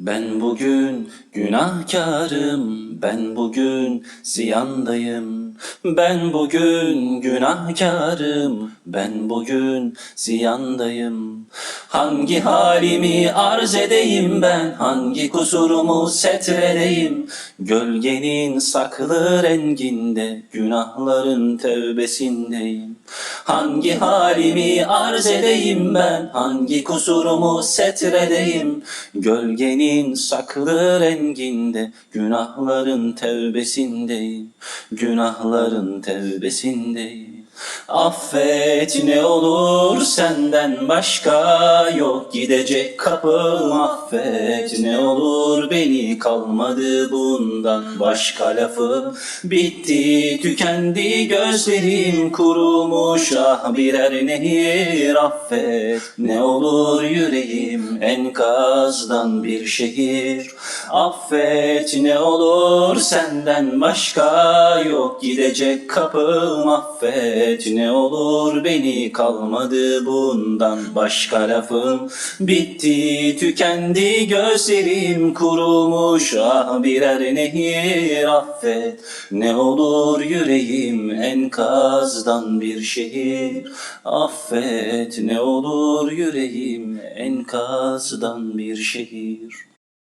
Ben bugün günahkarım, ben bugün ziyandayım. Ben bugün günahkarım, ben bugün ziyandayım. Hangi halimi arz edeyim ben, hangi kusurumu setredeyim? Gölgenin saklı renginde, günahların tevbesindeyim. Hangi halimi arz edeyim ben, hangi kusurumu setredeyim? Gölgenin saklı renginde, günahların tevbesindeyim. Günahların tevbesindeyim. Affet ne olur senden başka yok. Gidecek kapım affet ne olur. Beni kalmadı bundan. Başka lafım bitti tükendi. Gözlerim kurumuş ah birer nehir. Affet ne olur yüreğim enkazdan bir şehir. Affet ne olur senden başka yok. Gidecek kapım affet ne olur beni kalmadı bundan. Başka lafım bitti tükendi gözlerim kurumuş. Ah birer nehir affet. Ne olur yüreğim enkazdan bir şehir. Affet ne olur yüreğim enkazdan bir şehir